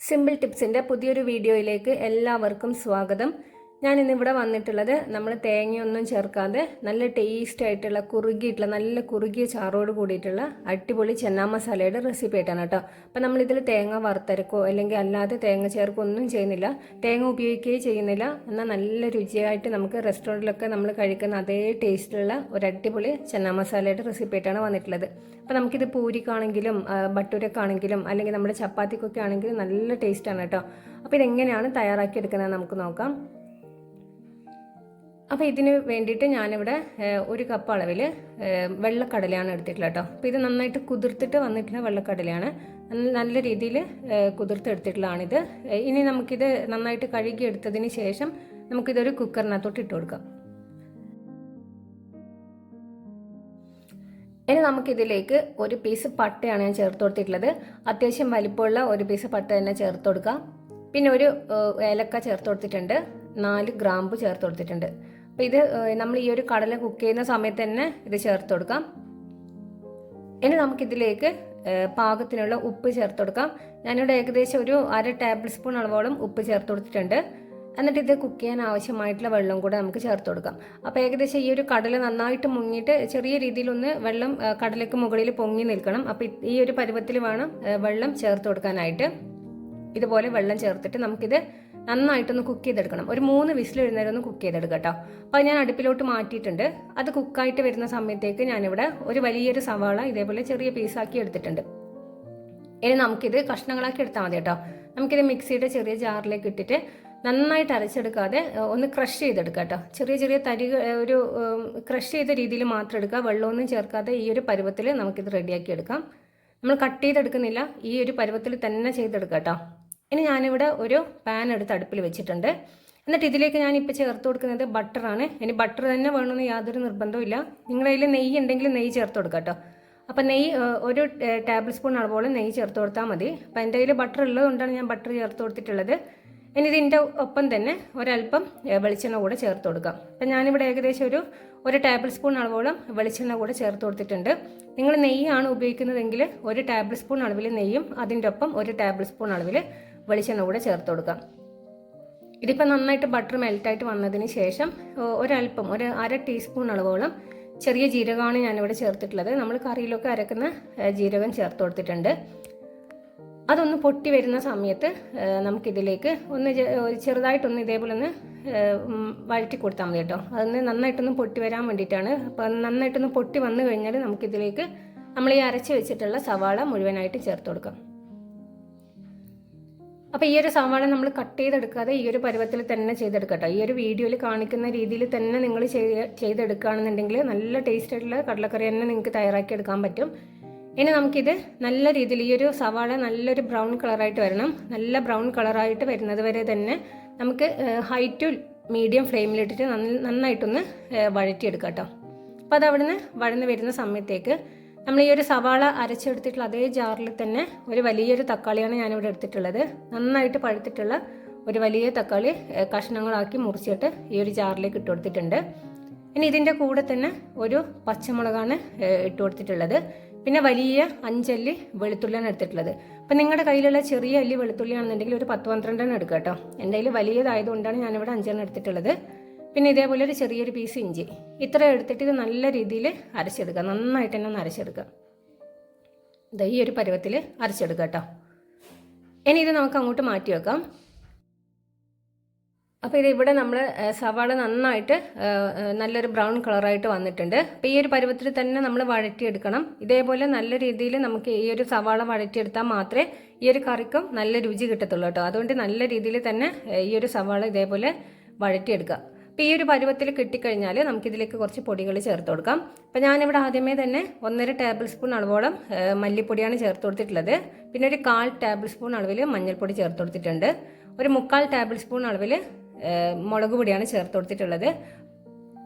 Simple ടിപ്സിന്റെ പുതിയൊരു വീഡിയോയിലേക്ക് എല്ലാവർക്കും സ്വാഗതം. ഞാൻ ഇന്നിവിടെ വന്നിട്ടുള്ളത് നമ്മൾ തേങ്ങയൊന്നും ചേർക്കാതെ നല്ല ടേസ്റ്റ് ആയിട്ടുള്ള കുറുകിയിട്ടുള്ള നല്ല കുറുകിയ ചാറോട് കൂടിയിട്ടുള്ള അടിപൊളി ചെന്നാ മസാലയുടെ റെസിപ്പി ആയിട്ടാണ് കേട്ടോ. അപ്പം നമ്മളിതിൽ തേങ്ങ വറുത്തരക്കോ അല്ലെങ്കിൽ അല്ലാതെ തേങ്ങ ചേർക്കോ ഒന്നും ചെയ്യുന്നില്ല. തേങ്ങ ഉപയോഗിക്കുകയും ചെയ്യുന്നില്ല. എന്നാൽ നല്ല രുചിയായിട്ട് നമുക്ക് റെസ്റ്റോറന്റിലൊക്കെ നമ്മൾ കഴിക്കുന്ന അതേ ടേസ്റ്റിലുള്ള ഒരു അടിപൊളി ചെന്നാ മസാലയുടെ റെസിപ്പി ആയിട്ടാണ് വന്നിട്ടുള്ളത്. അപ്പോൾ നമുക്കിത് പൂരിക്കാണെങ്കിലും ബട്ടൂരക്കാണെങ്കിലും അല്ലെങ്കിൽ നമ്മുടെ ചപ്പാത്തിക്കൊക്കെ ആണെങ്കിലും നല്ല ടേസ്റ്റാണ് കേട്ടോ. അപ്പോൾ ഇതെങ്ങനെയാണ് തയ്യാറാക്കി എടുക്കുന്നത് നമുക്ക് നോക്കാം. അപ്പോൾ ഇതിന് വേണ്ടിയിട്ട് ഞാനിവിടെ ഒരു കപ്പ് അളവിൽ വെള്ളക്കടലയാണ് എടുത്തിട്ടുള്ളത് കേട്ടോ. അപ്പോൾ ഇത് നന്നായിട്ട് കുതിർത്തിട്ട് വന്നിട്ടുള്ള വെള്ളക്കടലയാണ്. നല്ല- രീതിയിൽ കുതിർത്തെടുത്തിട്ടുള്ളതാണിത്. ഇനി നമുക്കിത് നന്നായിട്ട് കഴുകി എടുത്തതിന് ശേഷം നമുക്കിതൊരു കുക്കറിനകത്തോട്ട് ഇട്ട് കൊടുക്കാം. ഇനി നമുക്കിതിലേക്ക് ഒരു പീസ് പട്ടയാണ് ഞാൻ ചേർത്ത് കൊടുത്തിട്ടുള്ളത്. അത്യാവശ്യം വലിപ്പമുള്ള ഒരു പീസ് പട്ട തന്നെ ചേർത്ത് കൊടുക്കാം. പിന്നെ ഒരു ഏലക്ക ചേർത്ത് കൊടുത്തിട്ടുണ്ട്. നാല് ഗ്രാമ്പ് ചേർത്ത് കൊടുത്തിട്ടുണ്ട്. അപ്പോൾ ഇത് നമ്മൾ ഈ ഒരു കടല കുക്ക് ചെയ്യുന്ന സമയത്ത് തന്നെ ഇത് ചേർത്ത് കൊടുക്കാം. ഇനി നമുക്കിതിലേക്ക് പാകത്തിനുള്ള ഉപ്പ് ചേർത്ത് കൊടുക്കാം. ഞാനിവിടെ ഏകദേശം ഒരു അര ടേബിൾ സ്പൂൺ അളവോളം ഉപ്പ് ചേർത്ത് കൊടുത്തിട്ടുണ്ട്. എന്നിട്ട് ഇത് കുക്ക് ചെയ്യാൻ ആവശ്യമായിട്ടുള്ള വെള്ളം കൂടെ നമുക്ക് ചേർത്ത് കൊടുക്കാം. അപ്പോൾ ഏകദേശം ഈ ഒരു കടല നന്നായിട്ട് മുങ്ങിയിട്ട് ചെറിയ രീതിയിലൊന്ന് വെള്ളം കടലയ്ക്ക് മുകളിൽ പൊങ്ങി നിൽക്കണം. അപ്പോൾ ഈ ഒരു പരുവത്തിൽ വേണം വെള്ളം ചേർത്ത് കൊടുക്കാനായിട്ട്. ഇതുപോലെ വെള്ളം ചേർത്തിട്ട് നമുക്കിത് നന്നായിട്ടൊന്ന് കുക്ക് ചെയ്തെടുക്കണം. ഒരു മൂന്ന് വിസിൽ വരുന്നവരെ ഒന്ന് കുക്ക് ചെയ്തെടുക്കുക കേട്ടോ. അപ്പോൾ ഞാൻ അടുപ്പിലോട്ട് മാറ്റിയിട്ടുണ്ട്. അത് കുക്കായിട്ട് വരുന്ന സമയത്തേക്ക് ഞാനിവിടെ ഒരു വലിയൊരു സവാള ഇതേപോലെ ചെറിയ പീസാക്കി എടുത്തിട്ടുണ്ട്. ഇനി നമുക്കിത് കഷ്ണങ്ങളാക്കി എടുത്താൽ മതി കേട്ടോ. നമുക്കിത് മിക്സിയുടെ ചെറിയ ജാറിലേക്ക് ഇട്ടിട്ട് നന്നായിട്ട് അരച്ചെടുക്കാതെ ഒന്ന് ക്രഷ് ചെയ്തെടുക്കുക കേട്ടോ. ചെറിയ ചെറിയ തരി ഒരു ക്രഷ് ചെയ്ത രീതിയിൽ മാത്രം എടുക്കുക. വെള്ളമൊന്നും ചേർക്കാതെ ഈ ഒരു പരുവത്തിൽ നമുക്കിത് റെഡിയാക്കി എടുക്കാം. നമ്മൾ കട്ട് ചെയ്തെടുക്കുന്നില്ല. ഈ ഒരു പരുവത്തിൽ തന്നെ ചെയ്തെടുക്കുക കേട്ടോ. ഇനി ഞാനിവിടെ ഒരു പാൻ എടുത്ത് അടുപ്പിൽ വെച്ചിട്ടുണ്ട്. എന്നിട്ട് ഇതിലേക്ക് ഞാൻ ഇപ്പോൾ ചേർത്ത് കൊടുക്കുന്നത് ബട്ടറാണ് ഇനി ബട്ടർ തന്നെ വേണമെന്ന് യാതൊരു നിർബന്ധവും നിങ്ങളുടെ കയ്യിൽ നെയ്യ് ഉണ്ടെങ്കിൽ നെയ്യ് ചേർത്ത് കൊടുക്കാം കേട്ടോ. അപ്പം നെയ്യ് ഒരു ടേബിൾ സ്പൂൺ അളവോളം നെയ്യ് ചേർത്ത് കൊടുത്താൽ മതി. അപ്പം എന്റെ കയ്യിൽ ബട്ടർ ഉള്ളതുകൊണ്ടാണ് ഞാൻ ബട്ടർ ചേർത്ത് കൊടുത്തിട്ടുള്ളത്. ഇനി ഇതിന്റെ ഒപ്പം തന്നെ ഒരല്പം വെളിച്ചെണ്ണ കൂടെ ചേർത്ത് കൊടുക്കാം. അപ്പം ഞാനിവിടെ ഏകദേശം ഒരു ഒരു ടേബിൾ സ്പൂൺ അളവോളം വെളിച്ചെണ്ണ കൂടെ ചേർത്ത് കൊടുത്തിട്ടുണ്ട്. നിങ്ങൾ നെയ്യാണ് ഉപയോഗിക്കുന്നതെങ്കിൽ ഒരു ടേബിൾ സ്പൂൺ അളവിൽ നെയ്യും അതിന്റെ ഒപ്പം ഒരു ടേബിൾ സ്പൂൺ അളവിൽ വെളിച്ചെണ്ണ കൂടെ ചേർത്ത് കൊടുക്കാം. ഇതിപ്പോൾ നന്നായിട്ട് ബട്ടർ മെൽറ്റായിട്ട് വന്നതിന് ശേഷം ഒരല്പം ഒരു അര ടീസ്പൂൺ അളവോളം ചെറിയ ജീരകമാണ് ഞാനിവിടെ ചേർത്തിട്ടുള്ളത്. നമ്മൾ കറിയിലൊക്കെ അരക്കുന്ന ജീരകം ചേർത്ത് കൊടുത്തിട്ടുണ്ട്. അതൊന്ന് പൊട്ടി വരുന്ന സമയത്ത് നമുക്കിതിലേക്ക് ഒന്ന് ചെറുതായിട്ടൊന്ന് ഇതേപോലെ ഒന്ന് വഴറ്റി കൊടുത്താൽ മതി കേട്ടോ. അതൊന്ന് നന്നായിട്ടൊന്ന് പൊട്ടി വരാൻ വേണ്ടിയിട്ടാണ്. അപ്പോൾ നന്നായിട്ടൊന്ന് പൊട്ടി വന്നു കഴിഞ്ഞാൽ നമുക്കിതിലേക്ക് നമ്മൾ ഈ അരച്ച് വെച്ചിട്ടുള്ള സവാള മുഴുവനായിട്ട് ചേർത്ത് കൊടുക്കാം. അപ്പോൾ ഈ ഒരു സവാള നമ്മൾ കട്ട് ചെയ്തെടുക്കാതെ ഈ ഒരു പരുവത്തിൽ തന്നെ ചെയ്തെടുക്കട്ടോ. ഈ ഒരു വീഡിയോയിൽ കാണിക്കുന്ന രീതിയിൽ തന്നെ നിങ്ങൾ ചെയ്തെടുക്കുകയാണെന്നുണ്ടെങ്കിൽ നല്ല ടേസ്റ്റ് ആയിട്ടുള്ള കടലക്കറി തന്നെ നിങ്ങൾക്ക് തയ്യാറാക്കി എടുക്കാൻ പറ്റും. ഇനി നമുക്കിത് നല്ല രീതിയിൽ ഈ ഒരു സവാള നല്ലൊരു ബ്രൗൺ കളറായിട്ട് വരണം. നല്ല ബ്രൗൺ കളറായിട്ട് വരുന്നത് വരെ തന്നെ നമുക്ക് ഹൈ ടു മീഡിയം ഫ്ലെയിമിലിട്ടിട്ട് നന്ന- നന്നായിട്ടൊന്ന് വഴറ്റിയെടുക്കാം കേട്ടോ അപ്പോൾ അത് അവിടുന്ന് വഴന്ന് വരുന്ന സമയത്തേക്ക് നമ്മൾ ഈ ഒരു സവാള അരച്ചെടുത്തിട്ടുള്ള അതേ ജാറിൽ തന്നെ ഒരു വലിയൊരു തക്കാളിയാണ് ഞാനിവിടെ എടുത്തിട്ടുള്ളത്. നന്നായിട്ട് പഴുത്തിട്ടുള്ള ഒരു വലിയ തക്കാളി കഷ്ണങ്ങളാക്കി മുറിച്ചിട്ട് ഈ ഒരു ജാറിലേക്ക് ഇട്ട് കൊടുത്തിട്ടുണ്ട്. ഇനി ഇതിന്റെ കൂടെ തന്നെ ഒരു പച്ചമുളകാണ് ഇട്ട് കൊടുത്തിട്ടുള്ളത്. പിന്നെ വലിയ അഞ്ചല്ലി വെളുത്തുള്ളിയാണ് എടുത്തിട്ടുള്ളത്. അപ്പം നിങ്ങളുടെ കയ്യിലുള്ള ചെറിയ അല്ലി വെളുത്തുള്ളിയാണെന്നുണ്ടെങ്കിൽ ഒരു പത്ത് പന്ത്രണ്ടെണ്ണം എടുക്കുക കേട്ടോ. എന്റെ കയ്യിൽ വലിയതായതുകൊണ്ടാണ് ഞാനിവിടെ അഞ്ചെണ്ണം എടുത്തിട്ടുള്ളത്. പിന്നെ ഇതേപോലെ ഒരു ചെറിയൊരു പീസ് ഇഞ്ചി. ഇത്ര എടുത്തിട്ട് ഇത് നല്ല രീതിയിൽ അരച്ചെടുക്കുക. നന്നായിട്ട് തന്നെ ഒന്ന് അരച്ചെടുക്കുക. ദാ ഈ ഒരു പരുവത്തിൽ അരച്ചെടുക്കുക കേട്ടോ. ഇനി ഇത് നമുക്ക് അങ്ങോട്ട് മാറ്റി വെക്കാം. അപ്പോൾ ഇത് ഇവിടെ നമ്മൾ സവാള നന്നായിട്ട് നല്ലൊരു ബ്രൗൺ കളറായിട്ട് വന്നിട്ടുണ്ട്. അപ്പോൾ ഈ ഒരു പരുവത്തിൽ തന്നെ നമ്മൾ വഴറ്റിയെടുക്കണം. ഇതേപോലെ നല്ല രീതിയിൽ നമുക്ക് ഈ ഒരു സവാള വഴറ്റിയെടുത്താൽ മാത്രമേ ഈ ഒരു കറിക്കും നല്ല രുചി കിട്ടത്തുള്ളൂ കേട്ടോ. അതുകൊണ്ട് നല്ല രീതിയിൽ തന്നെ ഈ ഒരു സവാള ഇതേപോലെ വഴറ്റിയെടുക്കുക. അപ്പോൾ ഈ ഒരു പരുവത്തിൽ കിട്ടിക്കഴിഞ്ഞാൽ നമുക്കിതിലേക്ക് കുറച്ച് പൊടികൾ ചേർത്ത് കൊടുക്കാം. അപ്പോൾ ഞാനിവിടെ ആദ്യമേ തന്നെ ഒന്നര ടേബിൾ സ്പൂൺ അളവോളം മല്ലിപ്പൊടിയാണ് ചേർത്ത് കൊടുത്തിട്ടുള്ളത്. പിന്നെ ഒരു കാൽ ടേബിൾ സ്പൂൺ അളവിൽ മഞ്ഞൾപ്പൊടി ചേർത്ത് കൊടുത്തിട്ടുണ്ട്. ഒരു മുക്കാൽ ടേബിൾ സ്പൂൺ അളവിൽ മുളക് പൊടിയാണ് ചേർത്ത് കൊടുത്തിട്ടുള്ളത്.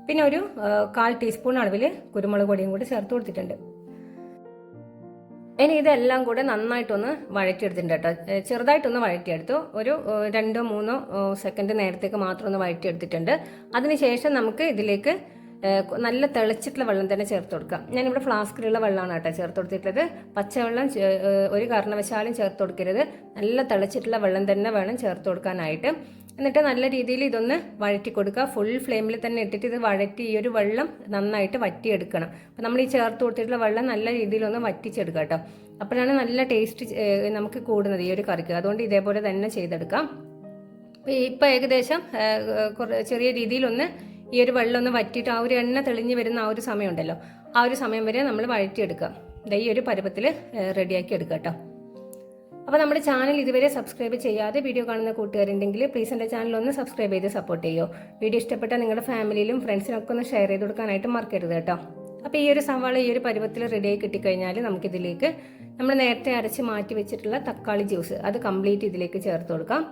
പിന്നെ ഒരു കാൽ ടീസ്പൂൺ അളവിൽ കുരുമുളക് പൊടിയും കൂടി ചേർത്ത് കൊടുത്തിട്ടുണ്ട്. ഇനി ഇതെല്ലാം കൂടെ നന്നായിട്ടൊന്ന് വഴറ്റിയെടുത്തിട്ടുണ്ട് കേട്ടോ. ചെറുതായിട്ടൊന്ന് വഴറ്റിയെടുത്തു. ഒരു രണ്ടോ മൂന്നോ സെക്കൻഡ് നേരത്തേക്ക് മാത്രം ഒന്ന് വഴറ്റിയെടുത്തിട്ടുണ്ട്. അതിനുശേഷം നമുക്ക് ഇതിലേക്ക് നല്ല തിളച്ചിട്ടുള്ള വെള്ളം തന്നെ ചേർത്ത് കൊടുക്കാം. ഞാനിവിടെ ഫ്ലാസ്കിലുള്ള വെള്ളമാണ് കേട്ടോ ചേർത്ത് കൊടുത്തിട്ടുള്ളത്. പച്ചവെള്ളം ഒരു കാരണവശാലും ചേർത്ത് കൊടുക്കരുത്. നല്ല തിളച്ചിട്ടുള്ള വെള്ളം തന്നെ വേണം ചേർത്ത് കൊടുക്കാനായിട്ട്. എന്നിട്ട് നല്ല രീതിയിൽ ഇതൊന്ന് വഴറ്റി കൊടുക്കുക. ഫുൾ ഫ്ലെയിമിൽ തന്നെ ഇട്ടിട്ട് ഇത് വഴറ്റി ഈ ഒരു വെള്ളം നന്നായിട്ട് വറ്റിയെടുക്കണം. അപ്പം നമ്മൾ ഈ ചേർത്ത് കൊടുത്തിട്ടുള്ള വെള്ളം നല്ല രീതിയിലൊന്ന് വറ്റിച്ചെടുക്കുക കേട്ടോ. അപ്പോഴാണ് നല്ല ടേസ്റ്റ് നമുക്ക് കൂടുന്നത് ഈ ഒരു കറിക്ക്. അതുകൊണ്ട് ഇതേപോലെ തന്നെ ചെയ്തെടുക്കാം. ഇപ്പം ഏകദേശം ചെറിയ രീതിയിലൊന്ന് ഈ ഒരു വെള്ളം ഒന്ന് വറ്റിയിട്ട് ആ ഒരു എണ്ണ തെളിഞ്ഞ് വരുന്ന ആ ഒരു സമയമുണ്ടല്ലോ ആ ഒരു സമയം വരെ നമ്മൾ വഴറ്റിയെടുക്കുക. ദേ ഈ ഒരു പരുവത്തിൽ റെഡിയാക്കി എടുക്കുക കേട്ടോ. അപ്പോൾ നമ്മുടെ ചാനൽ ഇതുവരെ സബ്സ്ക്രൈബ് ചെയ്യാതെ വീഡിയോ കാണുന്ന കൂട്ടുകാരുണ്ടെങ്കിൽ പ്ലീസ് എന്റെ ചാനൽ ഒന്ന് സബ്സ്ക്രൈബ് ചെയ്ത് സപ്പോർട്ട് ചെയ്യുമോ വീഡിയോ ഇഷ്ടപ്പെട്ടാൽ നിങ്ങളുടെ ഫാമിലിയിലും ഫ്രണ്ട്സിനൊക്കെ ഒന്ന് ഷെയർ ചെയ്ത് കൊടുക്കാനായിട്ട് മറക്കരുത് കേട്ടോ. അപ്പോൾ ഈ ഒരു സവാള ഈ ഒരു പരുവത്തിൽ റെഡിയായി കിട്ടിക്കഴിഞ്ഞാൽ നമുക്കിതിലേക്ക് നമ്മൾ നേരത്തെ അരച്ച് മാറ്റി വെച്ചിട്ടുള്ള തക്കാളി ജ്യൂസ് അത് കംപ്ലീറ്റ് ഇതിലേക്ക് ചേർത്ത് കൊടുക്കാം.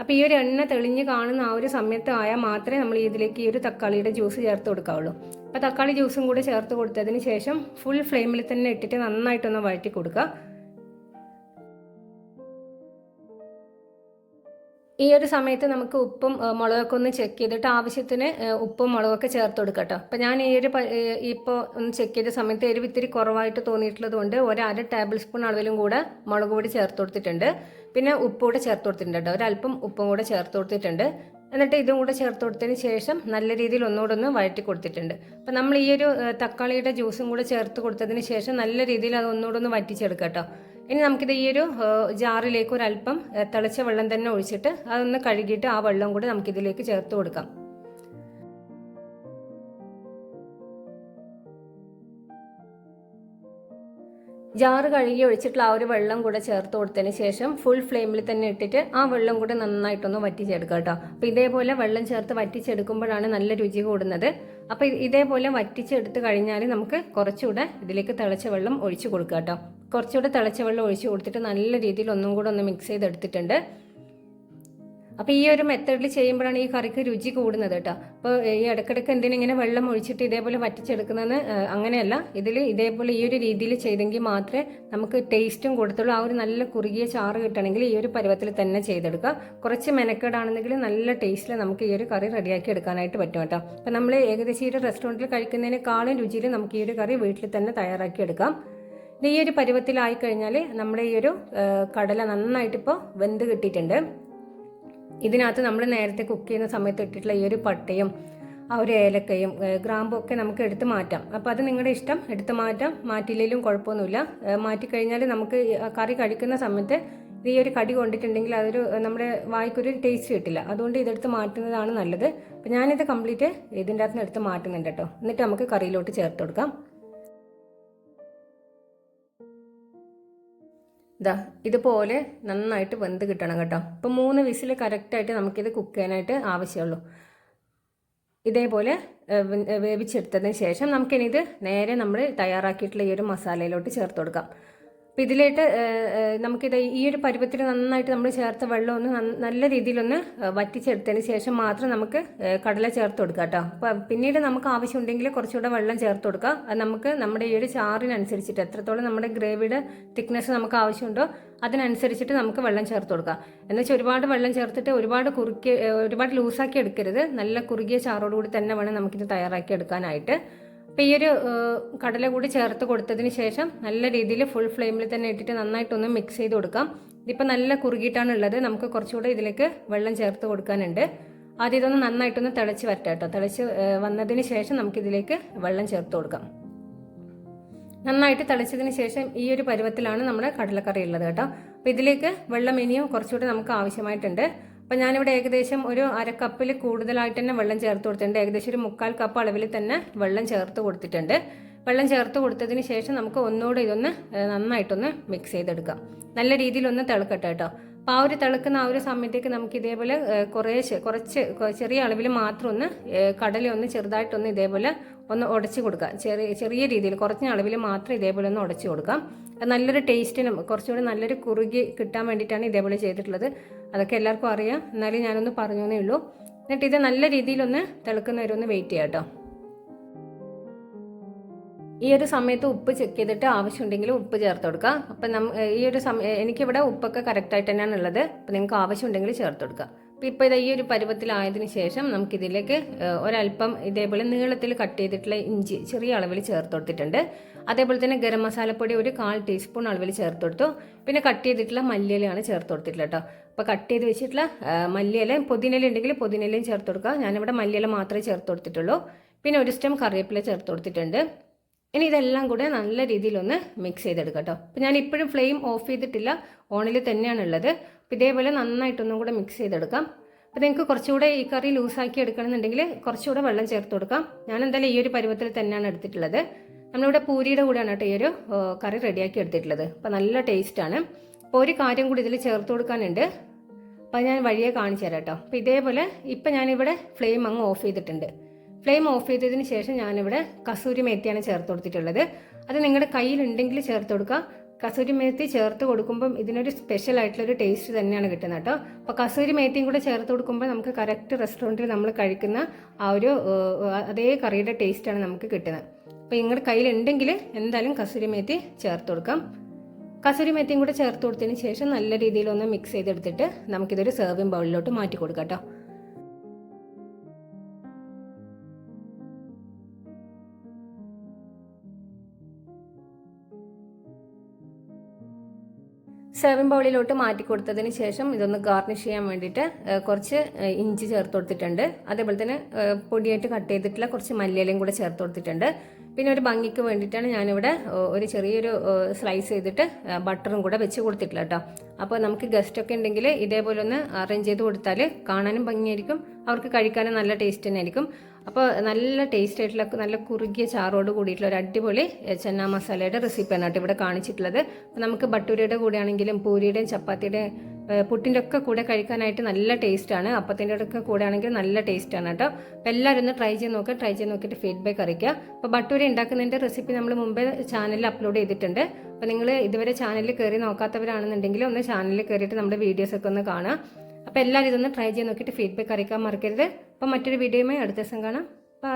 അപ്പോൾ ഈ ഒരു എണ്ണ തെളിഞ്ഞ് കാണുന്ന ആ ഒരു സമയത്ത് ആയാൽ മാത്രമേ നമ്മൾ ഇതിലേക്ക് ഈ ഒരു തക്കാളിയുടെ ജ്യൂസ് ചേർത്ത് കൊടുക്കാവുള്ളൂ. അപ്പോൾ തക്കാളി ജ്യൂസും കൂടെ ചേർത്ത് കൊടുത്തതിന് ശേഷം ഫുൾ ഫ്ലെയിമിൽ തന്നെ ഇട്ടിട്ട് നന്നായിട്ടൊന്ന് വഴറ്റി കൊടുക്കുക. ഈ ഒരു സമയത്ത് നമുക്ക് ഉപ്പും മുളകൊക്കെ ഒന്ന് ചെക്ക് ചെയ്തിട്ട് ആവശ്യത്തിന് ഉപ്പും മുളകൊക്കെ ചേർത്ത് കൊടുക്കട്ടോ അപ്പം ഞാൻ ഈ ഒരു ഇപ്പോൾ ഒന്ന് ചെക്ക് ചെയ്ത സമയത്ത് എരിവ് ഇത്തിരി കുറവായിട്ട് തോന്നിയിട്ടുള്ളത് കൊണ്ട് ഒരു അര ടേബിൾ സ്പൂൺ അളവിലും കൂടെ മുളക് പൊടി ചേർത്ത് കൊടുത്തിട്ടുണ്ട്. പിന്നെ ഉപ്പ് കൂടെ ചേർത്ത് കൊടുത്തിട്ടുണ്ട് കേട്ടോ ഒരല്പം ഉപ്പും കൂടെ ചേർത്ത് കൊടുത്തിട്ടുണ്ട്. എന്നിട്ട് ഇതും കൂടെ ചേർത്ത് കൊടുത്തതിന് ശേഷം നല്ല രീതിയിൽ ഒന്നുകൂടെ ഒന്ന് വഴറ്റി കൊടുത്തിട്ടുണ്ട്. അപ്പം നമ്മൾ ഈ ഒരു തക്കാളിയുടെ ജ്യൂസും കൂടെ ചേർത്ത് കൊടുത്തതിന് ശേഷം നല്ല രീതിയിൽ അത് ഒന്നുകൂടെ ഒന്ന് വറ്റിച്ചെടുക്കാം കേട്ടോ ഇനി നമുക്കിത് ഈ ഒരു ജാറിലേക്ക് ഒരല്പം തിളച്ച വെള്ളം തന്നെ ഒഴിച്ചിട്ട് അതൊന്ന് കഴുകിയിട്ട് ആ വെള്ളം കൂടി നമുക്കിതിലേക്ക് ചേർത്ത് കൊടുക്കാം. ജാറ് കഴുകി ഒഴിച്ചിട്ടുള്ള ആ ഒരു വെള്ളം കൂടെ ചേർത്ത് കൊടുത്തതിന് ശേഷം ഫുൾ ഫ്ലെയിമിൽ തന്നെ ഇട്ടിട്ട് ആ വെള്ളം കൂടെ നന്നായിട്ടൊന്ന് വറ്റിച്ചെടുക്കുക കേട്ടോ. അപ്പോൾ ഇതേപോലെ വെള്ളം ചേർത്ത് വറ്റിച്ചെടുക്കുമ്പോഴാണ് നല്ല രുചി കൂടുന്നത്. അപ്പോൾ ഇതേപോലെ വറ്റിച്ചെടുത്ത് കഴിഞ്ഞാൽ നമുക്ക് കുറച്ചുകൂടെ ഇതിലേക്ക് തിളച്ച വെള്ളം ഒഴിച്ച് കൊടുക്കുക കേട്ടോ കുറച്ചുകൂടെ തിളച്ച വെള്ളം ഒഴിച്ച് കൊടുത്തിട്ട് നല്ല രീതിയിൽ ഒന്നും കൂടെ ഒന്ന് മിക്സ് ചെയ്തെടുത്തിട്ടുണ്ട്. അപ്പോൾ ഈ ഒരു മെത്തേഡിൽ ചെയ്യുമ്പോഴാണ് ഈ കറിക്ക് രുചി കൂടുന്നത് കേട്ടോ. അപ്പോൾ ഈ ഇടക്കിടക്ക് എന്തിനും ഇങ്ങനെ വെള്ളം ഒഴിച്ചിട്ട് ഇതേപോലെ വറ്റിച്ചെടുക്കുന്നതെന്ന് അങ്ങനെയല്ല. ഇതിൽ ഇതേപോലെ ഈ ഒരു രീതിയിൽ ചെയ്തെങ്കിൽ മാത്രമേ നമുക്ക് ടേസ്റ്റും കൊടുത്തുള്ളൂ. ആ ഒരു നല്ല കുറുകിയ ചാറ് കിട്ടണമെങ്കിൽ ഈ ഒരു പരുവത്തിൽ തന്നെ ചെയ്തെടുക്കുക. കുറച്ച് മെനക്കേടാണെന്നെങ്കിൽ നല്ല ടേസ്റ്റിൽ നമുക്ക് ഈ ഒരു കറി റെഡിയാക്കി എടുക്കാനായിട്ട് പറ്റും കേട്ടോ. അപ്പോൾ നമ്മൾ ഏകദേശം ഈ ഒരു റെസ്റ്റോറന്റിൽ കഴിക്കുന്നതിനേക്കാളും രുചിയിൽ നമുക്ക് ഈ ഒരു കറി വീട്ടിൽ തന്നെ തയ്യാറാക്കി എടുക്കാം. ഈ ഒരു പരുവത്തിലായി കഴിഞ്ഞാൽ നമ്മുടെ ഈ ഒരു കടല നന്നായിട്ടിപ്പോൾ വെന്ത് കിട്ടിയിട്ടുണ്ട്. ഇതിനകത്ത് നമ്മൾ നേരത്തെ കുക്ക് ചെയ്യുന്ന സമയത്ത് ഇട്ടിട്ടുള്ള ഈ ഒരു പട്ടയും ആ ഒരു ഏലക്കയും ഗ്രാമ്പൊക്കെ നമുക്ക് എടുത്ത് മാറ്റാം. അപ്പോൾ അത് നിങ്ങളുടെ ഇഷ്ടം. എടുത്ത് മാറ്റാം. മാറ്റില്ലെങ്കിലും കുഴപ്പമൊന്നുമില്ല. മാറ്റിക്കഴിഞ്ഞാൽ നമുക്ക് കറി കഴിക്കുന്ന സമയത്ത് ഈ ഒരു കടി കൊണ്ടിട്ടുണ്ടെങ്കിൽ അതൊരു നമ്മുടെ വായിക്കൊരു ടേസ്റ്റ് കിട്ടില്ല. അതുകൊണ്ട് ഇതെടുത്ത് മാറ്റുന്നതാണ് നല്ലത്. അപ്പോൾ ഞാനിത് കംപ്ലീറ്റ് ഇതിന്റെ അകത്ത് നിന്ന് എടുത്ത് മാറ്റുന്നുണ്ട് കേട്ടോ. എന്നിട്ട് നമുക്ക് കറിയിലോട്ട് ചേർത്ത് കൊടുക്കാം. ഇതാ ഇതുപോലെ നന്നായിട്ട് വെന്ത് കിട്ടണം കേട്ടോ. ഇപ്പം മൂന്ന് വിസിൽ കറക്റ്റായിട്ട് നമുക്കിത് കുക്ക് ചെയ്യാനായിട്ട് ആവശ്യമുള്ളൂ. ഇതേപോലെ വേവിച്ചെടുത്തതിന് ശേഷം നമുക്കിനി ഇത് നേരെ നമ്മൾ തയ്യാറാക്കിയിട്ടുള്ള ഈ ഒരു മസാലയിലോട്ട് ചേർത്ത് കൊടുക്കാം. അപ്പോൾ ഇതിലേട്ട് നമുക്കിത് ഈ ഒരു പരുവത്തിൽ നന്നായിട്ട് നമ്മൾ ചേർത്ത വെള്ളം ഒന്ന് നല്ല രീതിയിലൊന്ന് വറ്റിച്ചെടുത്തതിന് ശേഷം മാത്രം നമുക്ക് കടല ചേർത്ത് കൊടുക്കാം കേട്ടോ അപ്പോൾ പിന്നീട് നമുക്ക് ആവശ്യമുണ്ടെങ്കിൽ കുറച്ചുകൂടെ വെള്ളം ചേർത്ത് കൊടുക്കുക അത് നമുക്ക് നമ്മുടെ ഈ ഒരു ചാറിനനുസരിച്ചിട്ട് എത്രത്തോളം നമ്മുടെ ഗ്രേവിയുടെ തിക്നെസ് നമുക്ക് ആവശ്യമുണ്ടോ അതിനനുസരിച്ചിട്ട് നമുക്ക് വെള്ളം ചേർത്ത് കൊടുക്കാം. എന്നുവെച്ചാൽ ഒരുപാട് വെള്ളം ചേർത്തിട്ട് ഒരുപാട് കുറുക്കി ഒരുപാട് ലൂസാക്കി എടുക്കരുത്. നല്ല കുറുകിയ ചാറോടുകൂടി തന്നെ വേണം നമുക്കിത് തയ്യാറാക്കി എടുക്കാനായിട്ട്. അപ്പോൾ ഈ ഒരു കടല കൂടി ചേർത്ത് കൊടുത്തതിന് ശേഷം നല്ല രീതിയിൽ ഫുൾ ഫ്ലെയിമിൽ തന്നെ ഇട്ടിട്ട് നന്നായിട്ടൊന്ന് മിക്സ് ചെയ്ത് കൊടുക്കാം. ഇതിപ്പോൾ നല്ല കുറുകിയിട്ടാണ് ഉള്ളത് നമുക്ക് കുറച്ചുകൂടെ ഇതിലേക്ക് വെള്ളം ചേർത്ത് കൊടുക്കാനുണ്ട്. ആദ്യം ഇതൊന്ന് നന്നായിട്ടൊന്ന് തിളച്ച് വരട്ടെ കേട്ടോ. തിളച്ച് വന്നതിന് ശേഷം നമുക്കിതിലേക്ക് വെള്ളം ചേർത്ത് കൊടുക്കാം. നന്നായിട്ട് തിളച്ചതിന് ശേഷം ഈ ഒരു പരുവത്തിലാണ് നമ്മുടെ കടലക്കറി ഉള്ളത് കേട്ടോ. അപ്പോൾ ഇതിലേക്ക് വെള്ളം ഇനിയും കുറച്ചുകൂടി നമുക്ക് ആവശ്യമായിട്ടുണ്ട്. അപ്പോൾ ഞാനിവിടെ ഏകദേശം ഒരു അര കപ്പിൽ കൂടുതലായിട്ട് തന്നെ വെള്ളം ചേർത്ത് കൊടുത്തിട്ടുണ്ട്. ഏകദേശം ഒരു മുക്കാൽ കപ്പ് അളവിൽ തന്നെ വെള്ളം ചേർത്ത് കൊടുത്തിട്ടുണ്ട്. വെള്ളം ചേർത്ത് കൊടുത്തതിന് ശേഷം നമുക്ക് ഒന്നുകൂടെ ഇതൊന്ന് നന്നായിട്ടൊന്ന് മിക്സ് ചെയ്തെടുക്കാം. നല്ല രീതിയിലൊന്ന് തിളക്കട്ടെ കേട്ടോ. അപ്പോൾ ആ ഒരു തിളക്കുന്ന ആ ഒരു സമയത്തേക്ക് നമുക്ക് ഇതേപോലെ കുറേ കുറച്ച് ചെറിയ അളവിൽ മാത്രം ഒന്ന് കടല ഒന്ന് ചെറുതായിട്ടൊന്ന് ഇതേപോലെ ഒന്ന് ഉടച്ച് കൊടുക്കാം ചെറിയ ചെറിയ രീതിയിൽ കുറച്ച് അളവിൽ മാത്രം ഇതേപോലെ ഒന്ന് ഉടച്ച് കൊടുക്കാം. നല്ലൊരു ടേസ്റ്റിനും കുറച്ചുകൂടി നല്ലൊരു കുറുകി കിട്ടാൻ വേണ്ടിയിട്ടാണ് ഇതേപോലെ ചെയ്തിട്ടുള്ളത്. അതൊക്കെ എല്ലാവർക്കും അറിയാം. എന്നാലും ഞാനൊന്ന് പറഞ്ഞേ ഉള്ളൂ. എന്നിട്ട് ഇത് നല്ല രീതിയിലൊന്ന് തിളക്കുന്നവരൊന്ന് വെയിറ്റ് ചെയ്യാം കേട്ടോ. ഈ ഒരു സമയത്ത് ഉപ്പ് ചെക്ക് ചെയ്തിട്ട് ആവശ്യമുണ്ടെങ്കിൽ ഉപ്പ് ചേർത്ത് കൊടുക്കുക അപ്പം നമ്മ ഈ ഒരു സമയം എനിക്കിവിടെ ഉപ്പൊക്കെ കറക്റ്റായിട്ട് തന്നെയാണ് ഉള്ളത്. അപ്പം നിങ്ങൾക്ക് ആവശ്യമുണ്ടെങ്കിൽ ചേർത്ത് കൊടുക്കുക ഇപ്പോൾ ഇത് ഈ ഒരു പരുവത്തിലായതിനു ശേഷം നമുക്കിതിലേക്ക് ഒരല്പം ഇതേപോലെ നീളത്തിൽ കട്ട് ചെയ്തിട്ടുള്ള ഇഞ്ചി ചെറിയ അളവിൽ ചേർത്ത് കൊടുത്തിട്ടുണ്ട്. അതേപോലെ തന്നെ ഗരം മസാലപ്പൊടി ഒരു കാൽ ടീസ്പൂൺ അളവിൽ ചേർത്ത് കൊടുത്തു. പിന്നെ കട്ട് ചെയ്തിട്ടുള്ള മല്ലിയിലാണ് ചേർത്ത് കൊടുത്തിട്ടുള്ളത് കേട്ടോ. അപ്പോൾ കട്ട് ചെയ്ത് വെച്ചിട്ടുള്ള മല്ലിയില പുതിനയില ഉണ്ടെങ്കിൽ പുതിനയിലയും ചേർത്ത് കൊടുക്കുക. ഞാനിവിടെ മല്ലിയില മാത്രമേ ചേർത്ത് കൊടുത്തിട്ടുള്ളൂ. പിന്നെ ഒരു സ്റ്റം കറിവേപ്പില ചേർത്ത് കൊടുത്തിട്ടുണ്ട്. ഇനി ഇതെല്ലാം കൂടെ നല്ല രീതിയിലൊന്ന് മിക്സ് ചെയ്തെടുക്കാം കേട്ടോ അപ്പോൾ ഞാൻ ഇപ്പോഴും ഫ്ലെയിം ഓഫ് ചെയ്തിട്ടില്ല. ഓണിൽ തന്നെയാണ് ഉള്ളത്. അപ്പോൾ ഇതേപോലെ നന്നായിട്ടൊന്നും കൂടെ മിക്സ് ചെയ്തെടുക്കാം. അപ്പോൾ നിങ്ങൾക്ക് കുറച്ചുകൂടെ ഈ കറി ലൂസാക്കി എടുക്കണമെന്നുണ്ടെങ്കിൽ കുറച്ചുകൂടെ വെള്ളം ചേർത്ത് കൊടുക്കാം. ഞാൻ എന്തായാലും ഈ ഒരു പരുവത്തിൽ തന്നെയാണ് എടുത്തിട്ടുള്ളത്. നമ്മളിവിടെ പൂരിയുടെ കൂടെയാണ് കേട്ടോ ഈ ഒരു കറി റെഡിയാക്കി എടുത്തിട്ടുള്ളത്. അപ്പോൾ നല്ല ടേസ്റ്റാണ് അപ്പോൾ ഒരു കാര്യം കൂടി ഇതിൽ ചേർത്ത് കൊടുക്കാനുണ്ട്. അപ്പോൾ ഞാൻ വഴിയെ കാണിച്ചു തരാം കേട്ടോ അപ്പോൾ ഇതേപോലെ ഇപ്പം ഞാനിവിടെ ഫ്ലെയിം അങ്ങ് ഓഫ് ചെയ്തിട്ടുണ്ട്. ഫ്ലെയിം ഓഫ് ചെയ്തതിന് ശേഷം ഞാനിവിടെ കസൂരി മേത്തിയാണ് ചേർത്ത് കൊടുത്തിട്ടുള്ളത്. അത് നിങ്ങളുടെ കയ്യിലുണ്ടെങ്കിൽ ചേർത്ത് കൊടുക്കുക. കസൂരി മേത്തി ചേർത്ത് കൊടുക്കുമ്പം ഇതിനൊരു സ്പെഷ്യൽ ആയിട്ടുള്ളൊരു ടേസ്റ്റ് തന്നെയാണ് കിട്ടുന്നത് കേട്ടോ അപ്പോൾ കസൂരി മേത്തിയും കൂടെ ചേർത്ത് കൊടുക്കുമ്പോൾ നമുക്ക് കറക്റ്റ് റെസ്റ്റോറന്റിൽ നമ്മൾ കഴിക്കുന്ന ആ ഒരു അതേ കറിയുടെ ടേസ്റ്റാണ് നമുക്ക് കിട്ടുന്നത്. അപ്പോൾ നിങ്ങളുടെ കയ്യിലുണ്ടെങ്കിൽ എന്തായാലും കസൂരി മേത്തി ചേർത്ത് കൊടുക്കാം. കസൂരി മെത്തിയും കൂടെ ചേർത്ത് കൊടുത്തതിന് ശേഷം നല്ല രീതിയിൽ ഒന്ന് മിക്സ് ചെയ്തെടുത്തിട്ട് നമുക്കിതൊരു സെർവിങ് ബൗളിലോട്ട് മാറ്റി കൊടുക്കാം കേട്ടോ. സെർവിങ് ബൗളിലോട്ട് മാറ്റി കൊടുത്തതിന് ശേഷം ഇതൊന്ന് ഗാർണിഷ് ചെയ്യാൻ വേണ്ടിയിട്ട് കുറച്ച് ഇഞ്ചി ചേർത്ത് കൊടുത്തിട്ടുണ്ട്. അതേപോലെ തന്നെ പൊടിയായിട്ട് കട്ട് ചെയ്തിട്ടുള്ള കുറച്ച് മല്ലിയിലയും കൂടെ ചേർത്ത് കൊടുത്തിട്ടുണ്ട്. പിന്നെ ഒരു ഭംഗിക്ക് വേണ്ടിയിട്ടാണ് ഞാനിവിടെ ഒരു ചെറിയൊരു സ്ലൈസ് ചെയ്തിട്ട് ബട്ടറും കൂടെ വെച്ച് കൊടുത്തിട്ടില്ല കേട്ടോ. അപ്പോൾ നമുക്ക് ഗസ്റ്റ് ഒക്കെ ഉണ്ടെങ്കിൽ ഇതേപോലെ ഒന്ന് അറേഞ്ച് ചെയ്ത് കൊടുത്താൽ കാണാനും ഭംഗിയായിരിക്കും അവർക്ക് കഴിക്കാനും നല്ല ടേസ്റ്റ് തന്നെ ആയിരിക്കും. അപ്പോൾ നല്ല ടേസ്റ്റ് ആയിട്ടുള്ള നല്ല കുറുകിയ ചാറോട് കൂടിയിട്ടുള്ള ഒരു അടിപൊളി ചെന്ന മസാലയുടെ റെസിപ്പിയാണ് കേട്ടോ ഇവിടെ കാണിച്ചിട്ടുള്ളത്. അപ്പോൾ നമുക്ക് ബട്ടൂരിയുടെ കൂടെ ആണെങ്കിലും പൂരിയുടെയും ചപ്പാത്തിയുടെയും പുട്ടിന്റെ ഒക്കെ കൂടെ കഴിക്കാനായിട്ട് നല്ല ടേസ്റ്റാണ് അപ്പത്തിന്റെ ഒക്കെ കൂടെ ആണെങ്കിൽ നല്ല ടേസ്റ്റാണ് കേട്ടോ. അപ്പോൾ എല്ലാവരും ഒന്ന് ട്രൈ ചെയ്ത് നോക്കുക ട്രൈ ചെയ്ത് നോക്കിയിട്ട് ഫീഡ്ബാക്ക് അറിയിക്കുക. അപ്പോൾ ബട്ടൂരി ഉണ്ടാക്കുന്നതിന്റെ റെസിപ്പി നമ്മൾ മുമ്പേ ചാനലിൽ അപ്ലോഡ് ചെയ്തിട്ടുണ്ട്. അപ്പോൾ നിങ്ങൾ ഇതുവരെ ചാനലിൽ കയറി നോക്കാത്തവരാണെന്നുണ്ടെങ്കിൽ ഒന്ന് ചാനലിൽ കയറിയിട്ട് നമ്മുടെ വീഡിയോസൊക്കെ ഒന്ന് കാണുക. അപ്പോൾ എല്ലാവരും ഇതൊന്ന് ട്രൈ ചെയ്ത് നോക്കിയിട്ട് ഫീഡ്ബാക്ക് അറിയിക്കാൻ മറക്കരുത്. അപ്പോൾ മറ്റൊരു വീഡിയോയുമായി അടുത്ത ദിവസം കാണാം. ബൈ